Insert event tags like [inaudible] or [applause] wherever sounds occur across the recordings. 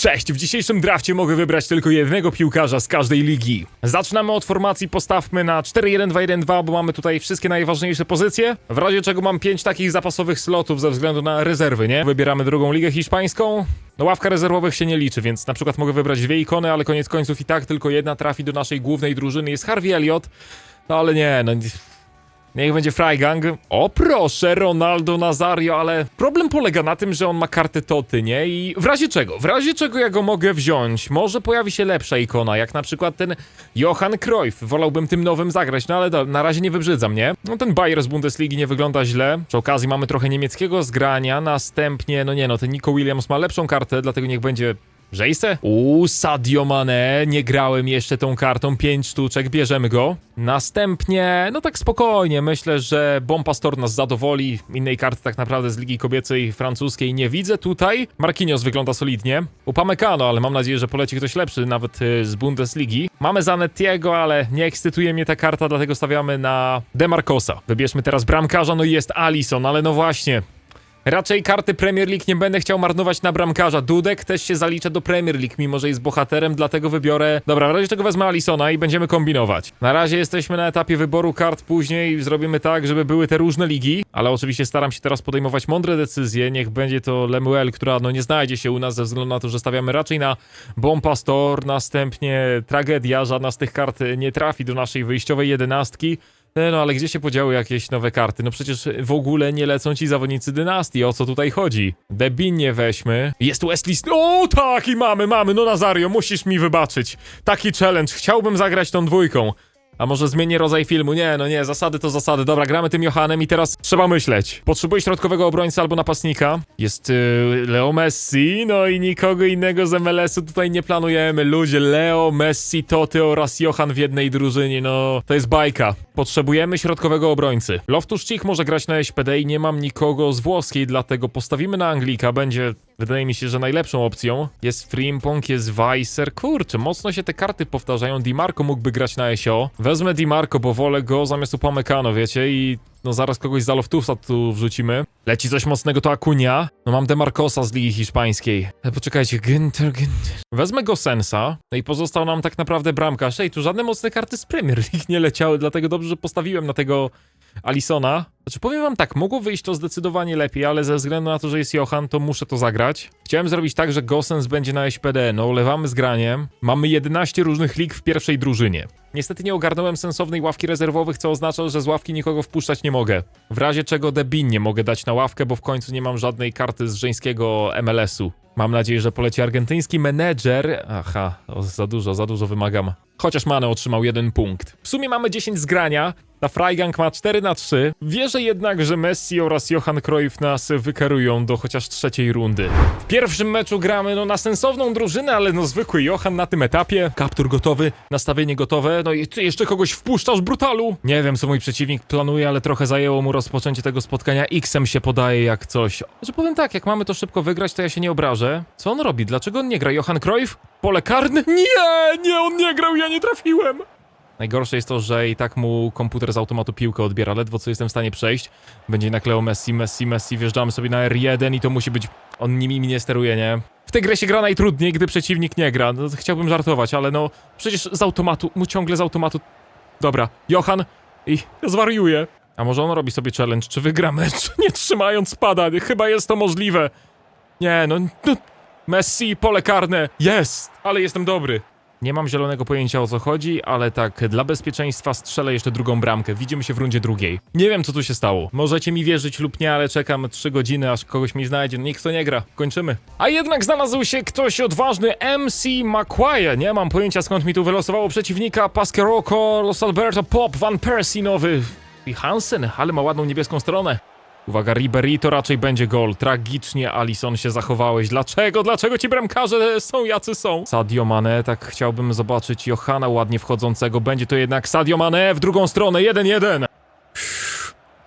Cześć, w dzisiejszym drafcie mogę wybrać tylko jednego piłkarza z każdej ligi. Zaczynamy od formacji, postawmy na 4-1-2-1-2, bo mamy tutaj wszystkie najważniejsze pozycje. W razie czego mam 5 takich zapasowych slotów ze względu na rezerwy, nie? Wybieramy drugą ligę hiszpańską. No ławka rezerwowych się nie liczy, więc na przykład mogę wybrać dwie ikony, ale koniec końców i tak tylko jedna trafi do naszej głównej drużyny. Jest Harvey Elliott. No ale nie, no... Niech będzie Freigang. O proszę, Ronaldo Nazario, ale problem polega na tym, że on ma kartę Toty, nie? I w razie czego? W razie czego ja go mogę wziąć? Może pojawi się lepsza ikona, jak na przykład ten Johan Cruyff. Wolałbym tym nowym zagrać, no ale do, na razie nie wybrzydzam, nie? No ten Bayer z Bundesligi nie wygląda źle. Przy okazji mamy trochę niemieckiego zgrania, następnie, no nie no, ten Nico Williams ma lepszą kartę, dlatego niech będzie Żejse? Uuu, Sadio Mane, nie grałem jeszcze tą kartą, 5 sztuczek, bierzemy go. Następnie, no tak spokojnie, myślę, że Bompastor nas zadowoli. Innej karty tak naprawdę z Ligi Kobiecej francuskiej nie widzę tutaj. Marquinhos wygląda solidnie. Upamecano, ale mam nadzieję, że poleci ktoś lepszy, nawet y, z Bundesligi. Mamy Zanettiego, ale nie ekscytuje mnie ta karta, dlatego stawiamy na Demarcosa. Wybierzmy teraz bramkarza, no i jest Alisson, ale no właśnie, Raczej karty Premier League nie będę chciał marnować na bramkarza. Dudek też się zalicza do Premier League, mimo że jest bohaterem, dlatego wybiorę... Dobra, w razie czego wezmę Alisona i będziemy kombinować. Na razie jesteśmy na etapie wyboru kart, później zrobimy tak, żeby były te różne ligi, ale oczywiście staram się teraz podejmować mądre decyzje. Niech będzie to Lemuel, która no nie znajdzie się u nas ze względu na to, że stawiamy raczej na Bompastor, następnie Tragedia. Żadna z tych kart nie trafi do naszej wyjściowej jedenastki. E, No ale gdzie się podziały jakieś nowe karty? No przecież w ogóle nie lecą ci zawodnicy dynastii, o co tutaj chodzi? Debinie weźmy. Jest Wesley O tak i mamy, mamy, no Nazario, musisz mi wybaczyć. Taki challenge, chciałbym zagrać tą dwójką. A może zmienię rodzaj filmu? Nie, no nie, zasady to zasady. Dobra, gramy tym Johanem i teraz trzeba myśleć. Potrzebuję środkowego obrońcy albo napastnika. Jest yy, Leo Messi, no i nikogo innego z MLS-u tutaj nie planujemy. Ludzie, Leo, Messi, Toty oraz Johan w jednej drużynie, no to jest bajka. Potrzebujemy środkowego obrońcy. Loftus Cheek może grać na SPD i nie mam nikogo z włoskiej, dlatego postawimy na Anglika. Będzie, wydaje mi się, że najlepszą opcją. Jest Frimpong, jest Weiser. Kurczę, mocno się te karty powtarzają. Di Marco mógłby grać na SO. Wezmę Di Marco, bo wolę go zamiast Upamecano, wiecie, i no zaraz kogoś za Loftusa tu wrzucimy. Leci coś mocnego, to Akunia. No mam Demarcosa z Ligi Hiszpańskiej. E, poczekajcie, Ginter, Ginter. Wezmę go Sensa, no i pozostał nam tak naprawdę bramkarz. Ej, tu żadne mocne karty z Premier League nie leciały, dlatego dobrze, że postawiłem na tego Alisona. Znaczy powiem wam tak, mogło wyjść to zdecydowanie lepiej, ale ze względu na to, że jest Johan, to muszę to zagrać. Chciałem zrobić tak, że Gosens będzie na SPD, no ulewamy z graniem. Mamy 11 różnych lig w pierwszej drużynie. Niestety nie ogarnąłem sensownej ławki rezerwowych, co oznacza, że z ławki nikogo wpuszczać nie mogę. W razie czego Debin nie mogę dać na ławkę, bo w końcu nie mam żadnej karty z żeńskiego MLS-u. Mam nadzieję, że poleci argentyński menedżer. Aha, za dużo, za dużo wymagam. Chociaż Mane otrzymał jeden punkt. W sumie mamy 10 zgrania. Ta Freigang ma 4 na 3. Wierzę jednak, że Messi oraz Johan Cruyff nas wykarują do chociaż trzeciej rundy. W pierwszym meczu gramy no na sensowną drużynę, ale no zwykły Johan na tym etapie. Kaptur gotowy, nastawienie gotowe. No i ty jeszcze kogoś wpuszczasz, brutalu? Nie wiem, co mój przeciwnik planuje, ale trochę zajęło mu rozpoczęcie tego spotkania. X-em się podaje jak coś. Że powiem tak, jak mamy to szybko wygrać, to ja się nie obrażę. Co on robi? Dlaczego on nie gra? Johan Cruyff? Pole karne? [laughs] Nie, nie, on nie grał, ja nie trafiłem. Najgorsze jest to, że i tak mu komputer z automatu piłkę odbiera, ledwo co jestem w stanie przejść. Będzie nakleo Messi, Messi, Messi, wjeżdżamy sobie na R1 i to musi być... On nimi nie steruje, nie? W tej grze się gra najtrudniej, gdy przeciwnik nie gra. No, chciałbym żartować, ale no... Przecież z automatu, mu ciągle z automatu... Dobra, Johan i zwariuje. A może on robi sobie challenge, czy wygra mecz, [laughs] nie trzymając pada? Chyba jest to możliwe. Nie, no... no Messi, pole karne, jest, ale jestem dobry. Nie mam zielonego pojęcia o co chodzi, ale tak, dla bezpieczeństwa strzelę jeszcze drugą bramkę. Widzimy się w rundzie drugiej. Nie wiem, co tu się stało. Możecie mi wierzyć lub nie, ale czekam 3 godziny, aż kogoś mi znajdzie. No nikt to nie gra. Kończymy. A jednak znalazł się ktoś odważny, MC McQuire. Nie mam pojęcia, skąd mi tu wylosowało przeciwnika. Pasqueroko, Los Alberto, Pop, Van Persie nowy. I Hansen, ale ma ładną niebieską stronę. Uwaga, Ribery to raczej będzie gol. Tragicznie, Alison, się zachowałeś. Dlaczego? Dlaczego ci bramkarze są jacy są? Sadio Mane, tak chciałbym zobaczyć Johana ładnie wchodzącego. Będzie to jednak Sadio Mane w drugą stronę. 1-1.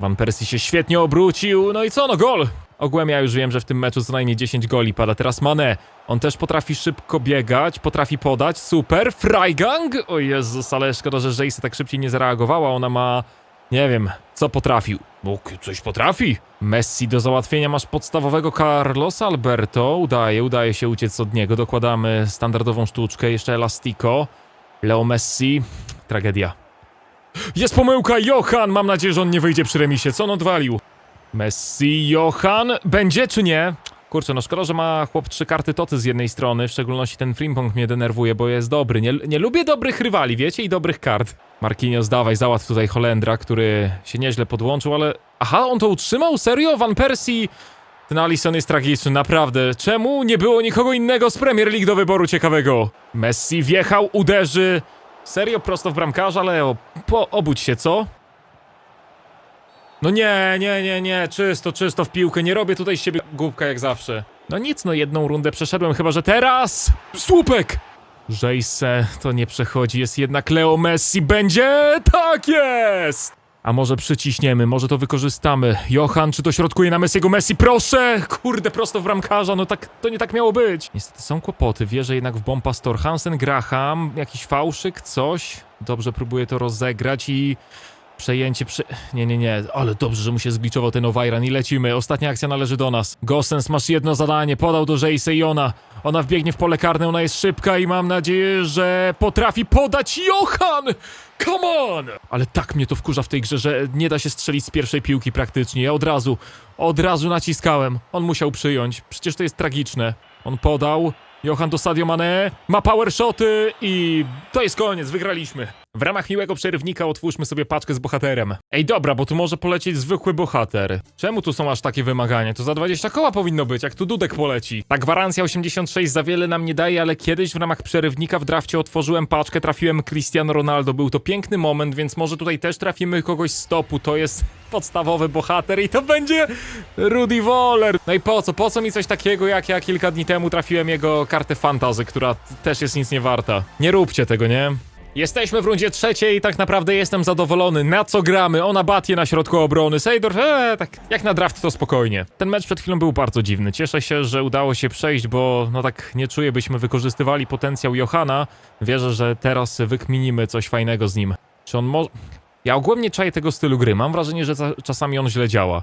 Van Persie się świetnie obrócił. No i co, no gol! Ogółem ja już wiem, że w tym meczu co najmniej 10 goli pada. Teraz Mane. On też potrafi szybko biegać, potrafi podać. Super. Freigang! O Jezus, ale szkoda, że Jayce tak szybciej nie zareagowała. Ona ma Nie wiem, co potrafił. Bóg coś potrafi. Messi do załatwienia masz podstawowego Carlosa Alberto. Udaje, udaje się uciec od niego. Dokładamy standardową sztuczkę, jeszcze Elastico. Leo Messi. Tragedia. Jest pomyłka, Johan! Mam nadzieję, że on nie wyjdzie przy remisie. Co on odwalił? Messi, Johan. Będzie czy nie? Kurczę, no szkoda, że ma chłop trzy karty toty z jednej strony, w szczególności ten Frimpong mnie denerwuje, bo jest dobry. Nie, nie lubię dobrych rywali, wiecie, i dobrych kart. Marquinhos, dawaj, załatw tutaj Holendra, który się nieźle podłączył, ale... Aha, on to utrzymał? Serio? Van Persie... Ten Alisson jest tragiczny, naprawdę. Czemu nie było nikogo innego z Premier League do wyboru ciekawego? Messi wjechał, uderzy... Serio, prosto w bramkarza, Leo. Po, obudź się, co? No nie, nie, nie, nie, czysto, czysto w piłkę, nie robię tutaj z siebie głupka jak zawsze. No nic, no jedną rundę przeszedłem, chyba że teraz... Słupek! Żejse, to nie przechodzi, jest jednak Leo Messi, będzie... Tak jest! A może przyciśniemy, może to wykorzystamy. Johan, czy to środkuje na Messiego? Messi, proszę! Kurde, prosto w bramkarza, no tak, to nie tak miało być. Niestety są kłopoty, wierzę jednak w bomb Pastor. Hansen, Graham, jakiś fałszyk, coś. Dobrze próbuję to rozegrać i... Przejęcie, prze... Nie, nie, nie, ale dobrze, że mu się zgliczował ten Owajran i lecimy. Ostatnia akcja należy do nas. Gosens, masz jedno zadanie, podał do Jayce i ona. Ona wbiegnie w pole karne, ona jest szybka i mam nadzieję, że potrafi podać Johan! Come on! Ale tak mnie to wkurza w tej grze, że nie da się strzelić z pierwszej piłki praktycznie. Ja od razu, od razu naciskałem. On musiał przyjąć. Przecież to jest tragiczne. On podał. Johan do Sadio Mane, ma power shoty i to jest koniec, wygraliśmy. W ramach miłego przerywnika otwórzmy sobie paczkę z bohaterem. Ej dobra, bo tu może polecieć zwykły bohater. Czemu tu są aż takie wymagania? To za 20 koła powinno być, jak tu Dudek poleci. Ta gwarancja 86 za wiele nam nie daje, ale kiedyś w ramach przerywnika w drafcie otworzyłem paczkę, trafiłem Cristiano Ronaldo. Był to piękny moment, więc może tutaj też trafimy kogoś z topu. To jest podstawowy bohater i to będzie Rudy Waller. No i po co? Po co mi coś takiego, jak ja kilka dni temu trafiłem jego kartę fantazy, która też jest nic nie warta. Nie róbcie tego, nie? Jesteśmy w rundzie trzeciej i tak naprawdę jestem zadowolony. Na co gramy? Ona batie na środku obrony. Sejdorf, eee, tak jak na draft to spokojnie. Ten mecz przed chwilą był bardzo dziwny. Cieszę się, że udało się przejść, bo no tak nie czuję, byśmy wykorzystywali potencjał Johana. Wierzę, że teraz wykminimy coś fajnego z nim. Czy on może... Ja ogólnie nie czaję tego stylu gry. Mam wrażenie, że za- czasami on źle działa.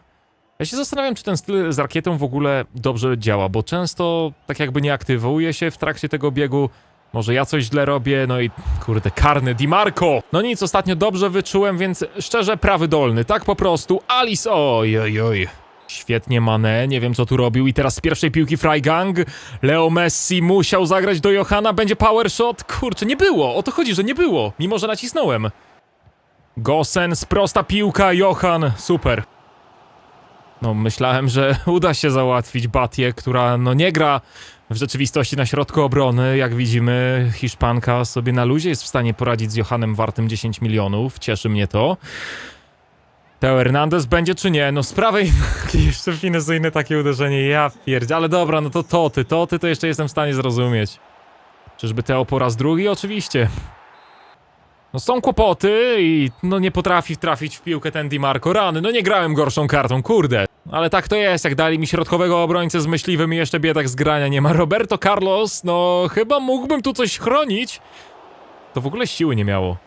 Ja się zastanawiam, czy ten styl z rakietą w ogóle dobrze działa, bo często tak jakby nie aktywuje się w trakcie tego biegu. Może ja coś źle robię, no i kurde, karny Di Marco! No nic, ostatnio dobrze wyczułem, więc szczerze prawy dolny, tak po prostu. Alice, oj, oj, oj. Świetnie Mane, nie wiem co tu robił i teraz z pierwszej piłki Freigang. Leo Messi musiał zagrać do Johana, będzie power shot. Kurczę, nie było, o to chodzi, że nie było, mimo że nacisnąłem. Gosens, prosta piłka, Johan, super. No, myślałem, że [laughs] uda się załatwić Batię, która no nie gra w rzeczywistości na środku obrony. Jak widzimy, Hiszpanka sobie na luzie jest w stanie poradzić z Johanem wartym 10 milionów. Cieszy mnie to. Teo Hernandez będzie czy nie? No z prawej [laughs] jeszcze finezyjne takie uderzenie, ja pierdzie. Ale dobra, no to Toty, Toty to jeszcze jestem w stanie zrozumieć. Czyżby Teo po raz drugi? Oczywiście. No są kłopoty i no nie potrafi trafić w piłkę ten Di Marco. Rany, no nie grałem gorszą kartą, kurde. Ale tak to jest, jak dali mi środkowego obrońcę z myśliwym i jeszcze biedak z grania nie ma. Roberto Carlos, no chyba mógłbym tu coś chronić. To w ogóle siły nie miało.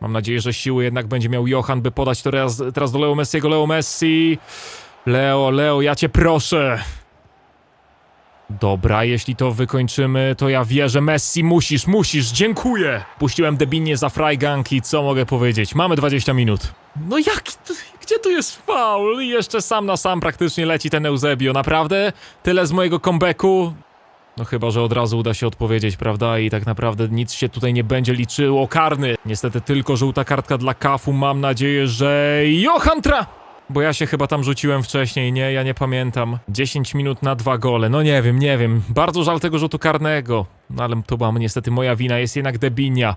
Mam nadzieję, że siły jednak będzie miał Johan, by podać to teraz, teraz do Leo Messiego. Leo Messi. Leo, Leo, ja cię proszę. Dobra, jeśli to wykończymy, to ja wierzę. Messi, musisz, musisz, dziękuję! Puściłem debinie za Freigang i co mogę powiedzieć? Mamy 20 minut. No jaki, to- gdzie tu jest faul? Jeszcze sam na sam praktycznie leci ten Eusebio. Naprawdę? Tyle z mojego comebacku? No chyba, że od razu uda się odpowiedzieć, prawda? I tak naprawdę nic się tutaj nie będzie liczyło. Karny! Niestety tylko żółta kartka dla Kafu. Mam nadzieję, że Johan Tra... Bo ja się chyba tam rzuciłem wcześniej, nie? Ja nie pamiętam. 10 minut na dwa gole. No nie wiem, nie wiem. Bardzo żal tego rzutu karnego. No ale to była niestety moja wina. Jest jednak Debinia.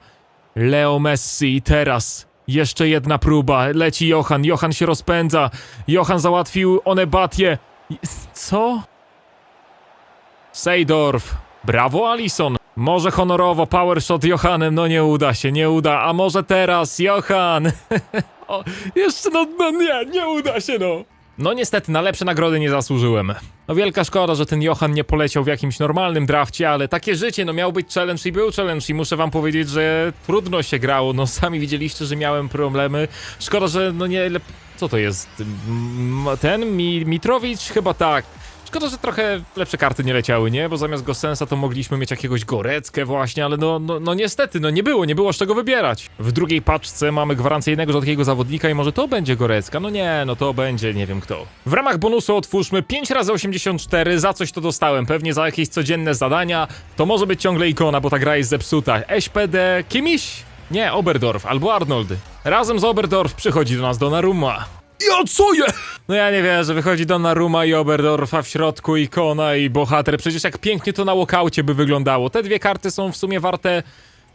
Leo Messi i teraz jeszcze jedna próba. Leci Johan. Johan się rozpędza. Johan załatwił Onebatię. I- Co? Seydorf. Brawo, Alison. Może honorowo, power shot Johanem, no nie uda się, nie uda. A może teraz, Johan? [laughs] o, jeszcze no, no nie, nie uda się, no. No niestety, na lepsze nagrody nie zasłużyłem. No wielka szkoda, że ten Johan nie poleciał w jakimś normalnym drafcie, ale takie życie, no miał być challenge i był challenge i muszę wam powiedzieć, że trudno się grało, no sami widzieliście, że miałem problemy. Szkoda, że no nie... Co to jest? Ten? Mi Mitrowicz? Chyba tak. Szkoda, że trochę lepsze karty nie leciały, nie? Bo zamiast Gosensa to mogliśmy mieć jakiegoś Goreckę właśnie, ale no, no, no niestety, no nie było, nie było z czego wybierać. W drugiej paczce mamy gwarancję jednego rzadkiego zawodnika i może to będzie Gorecka. No nie, no to będzie nie wiem kto. W ramach bonusu otwórzmy 5 razy 84 za coś to dostałem, pewnie za jakieś codzienne zadania. To może być ciągle ikona, bo ta gra jest zepsuta. SPD Kimiś? Nie, Oberdorf albo Arnold. Razem z Oberdorf przychodzi do nas Donnarumma. Ja co je? No ja nie wierzę, wychodzi Donnarumma i Oberdorfa w środku, ikona i bohater. Przecież jak pięknie to na łokaucie by wyglądało. Te dwie karty są w sumie warte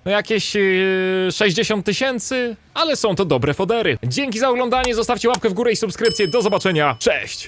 no jakieś yy, 60 tysięcy, ale są to dobre fodery. Dzięki za oglądanie, zostawcie łapkę w górę i subskrypcję. Do zobaczenia, cześć!